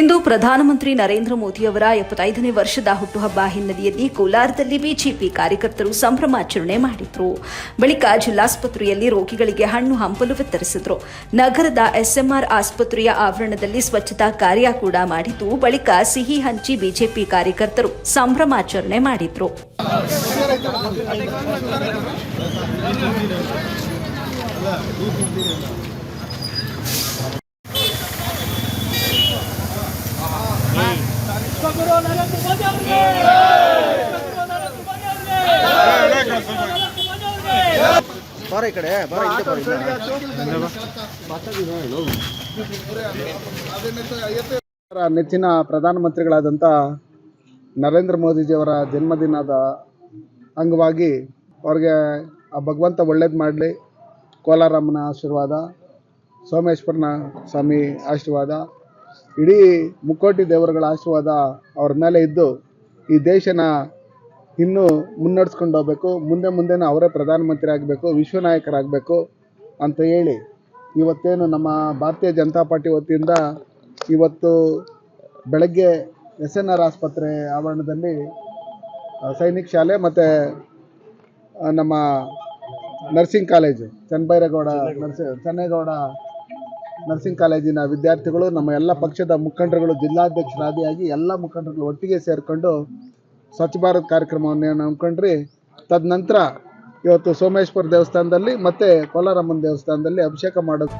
ಇಂದು ಪ್ರಧಾನಮಂತ್ರಿ ನರೇಂದ್ರ ಮೋದಿಯವರ ಎಪ್ಪತ್ತೈದನೇ ವರ್ಷದ ಹುಟ್ಟುಹಬ್ಬ ಹಿನ್ನೆಲೆಯಲ್ಲಿ ಕೋಲಾರದಲ್ಲಿ ಬಿಜೆಪಿ ಕಾರ್ಯಕರ್ತರು ಸಂಭ್ರಮಾಚರಣೆ ಮಾಡಿದ್ರು. ಬಳಿಕ ಜಿಲ್ಲಾಸ್ಪತ್ರೆಯಲ್ಲಿ ರೋಗಿಗಳಿಗೆ ಹಣ್ಣು ಹಂಪಲು ವಿತರಿಸಿದ್ರು. ನಗರದ ಎಸ್ಎಂಆರ್ ಆಸ್ಪತ್ರೆಯ ಆವರಣದಲ್ಲಿ ಸ್ವಚ್ಛತಾ ಕಾರ್ಯ ಕೂಡ ಮಾಡಿದ್ದು, ಬಳಿಕ ಸಿಹಿ ಹಂಚಿ ಬಿಜೆಪಿ ಕಾರ್ಯಕರ್ತರು ಸಂಭ್ರಮಾಚರಣೆ ಮಾಡಿದ್ರು. ವಿಶ್ವಗುರು ನರೇಂದ್ರ ಮೋದಿ ಬಾರ ಈ ಕಡೆ, ಬಾರ ಬಾರ ನೆಚ್ಚಿನ ಪ್ರಧಾನಮಂತ್ರಿಗಳಾದಂಥ ನರೇಂದ್ರ ಮೋದಿಜಿಯವರ ಜನ್ಮದಿನದ ಅಂಗವಾಗಿ ಅವ್ರಿಗೆ ಆ ಭಗವಂತ ಒಳ್ಳೇದು ಮಾಡಲಿ, ಕೋಲಾರಮ್ಮನ ಆಶೀರ್ವಾದ, ಸೋಮೇಶ್ವರನ ಸ್ವಾಮಿ ಆಶೀರ್ವಾದ ಇಡೀ ಮುಕ್ಕೋಟಿ ದೇವರುಗಳ ಆಶೀರ್ವಾದ ಅವ್ರ ಮೇಲೆ ಇದ್ದು ಈ ದೇಶನ ಇನ್ನೂ ಮುನ್ನಡೆಸ್ಕೊಂಡು ಹೋಗ್ಬೇಕು, ಮುಂದೆ ಮುಂದೆನೂ ಅವರೇ ಪ್ರಧಾನಮಂತ್ರಿ ಆಗಬೇಕು ವಿಶ್ವ ನಾಯಕರಾಗಬೇಕು ಅಂತ ಹೇಳಿ ಇವತ್ತೇನು ನಮ್ಮ ಭಾರತೀಯ ಜನತಾ ಪಾರ್ಟಿ ವತಿಯಿಂದ ಇವತ್ತು ಬೆಳಗ್ಗೆ ಎಸ್ ಎನ್ ಆರ್ ಆಸ್ಪತ್ರೆ ಆವರಣದಲ್ಲಿ ಸೈನಿಕ್ ಶಾಲೆ ಮತ್ತು ನಮ್ಮ ನರ್ಸಿಂಗ್ ಕಾಲೇಜು, ಚನ್ನಬೈರೇಗೌಡ ನರ್ಸಿ, ಚೆನ್ನೇಗೌಡ ನರ್ಸಿಂಗ್ ಕಾಲೇಜಿನ ವಿದ್ಯಾರ್ಥಿಗಳು, ನಮ್ಮ ಎಲ್ಲ ಪಕ್ಷದ ಮುಖಂಡರುಗಳು, ಜಿಲ್ಲಾಧ್ಯಕ್ಷರಾದಿಯಾಗಿ ಎಲ್ಲ ಮುಖಂಡರುಗಳು ಒಟ್ಟಿಗೆ ಸೇರಿಕೊಂಡು ಸ್ವಚ್ಛ ಭಾರತ್ ಕಾರ್ಯಕ್ರಮವನ್ನು ನಂಬ್ಕೊಂಡ್ರಿ ತದನಂತರ ಇವತ್ತು ಸೋಮೇಶ್ವರ ದೇವಸ್ಥಾನದಲ್ಲಿ ಮತ್ತು ಕೋಲಾರಮ್ಮನ ದೇವಸ್ಥಾನದಲ್ಲಿ ಅಭಿಷೇಕ ಮಾಡೋದು.